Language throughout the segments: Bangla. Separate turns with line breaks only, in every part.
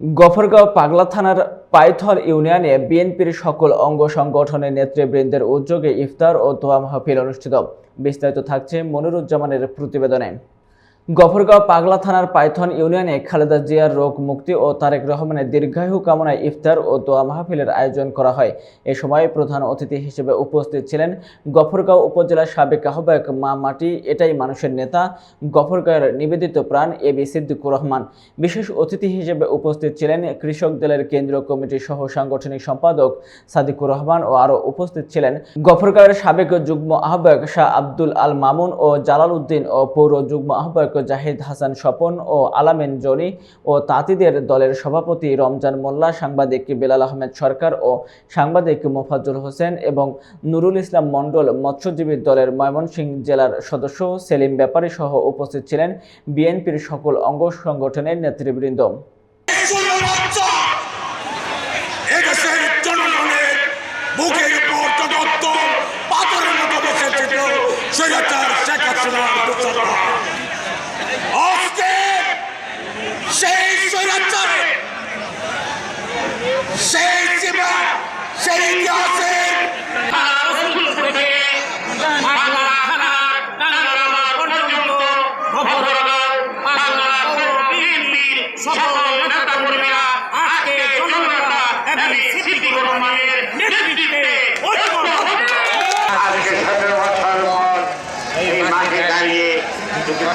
গফরগাঁও পাগলা থানার পাইথর ইউনিয়নে বিএনপির সকল অঙ্গ সংগঠনের নেতৃবৃন্দের উদ্যোগে ইফতার ও দোয়া মাহফিল অনুষ্ঠিত। বিস্তারিত থাকছে মনিরুজ্জামানের প্রতিবেদনে। গফরগাঁও পাগলা থানার পাইথন ইউনিয়নে খালেদা জিয়ার রোগ মুক্তি ও তারেক রহমানের দীর্ঘায়ু কামনায় ইফতার ও দোয়া মাহফিলের আয়োজন করা হয়। এ সময় প্রধান অতিথি হিসেবে উপস্থিত ছিলেন গফরগাঁও উপজেলার সাবেক আহ্বায়ক মা মাটি, এটাই মানুষের নেতা, গফরগাঁওয়ের নিবেদিত প্রাণ এ বি সিদ্দিকুর রহমান। বিশেষ অতিথি হিসেবে উপস্থিত ছিলেন কৃষক দলের কেন্দ্রীয় কমিটির সহ সাংগঠনিক সম্পাদক সাদিকুর রহমান ও আরও উপস্থিত ছিলেন গফরগাঁওয়ের সাবেক যুগ্ম আহ্বায়ক শাহ আব্দুল আল মামুন ও জালাল উদ্দিন ও পৌর যুগ্ম আহ্বায়ক জাহিদ হাসান স্বপন ও আলামেন জনি ও তাঁতিদের দলের সভাপতি রমজান মোল্লা, সাংবাদিক বেলাল আহমেদ সরকার ও সাংবাদিক মোফাজ্জল হোসেন এবং নুরুল ইসলাম মণ্ডল মৎস্যজীবী দলের ময়মনসিংহ জেলার সদস্য সেলিম ব্যাপারী সহ উপস্থিত ছিলেন বিএনপির সকল অঙ্গ সংগঠনের নেতৃবৃন্দ
দোসররা। আজকে সেই স্বৈরাচারে সেই সীমা সেই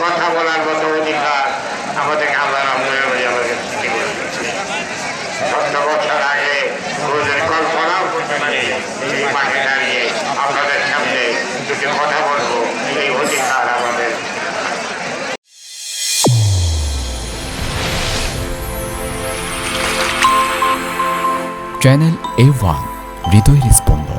কথা বলার মতো অধিকার আমাদেরকে আল্লাহ রহমানের বাড়ি আমাদের সৃষ্টি করে দিয়েছে। সতেরো বছর আগে কোনোদিন কল্পনাও এই মাঠে দাঁড়িয়ে আপনাদের সামনে দুটি কথা বলব, এই অধিকার আমাদের।
চ্যানেল এ ওয়ান হৃদয় স্পন্দন।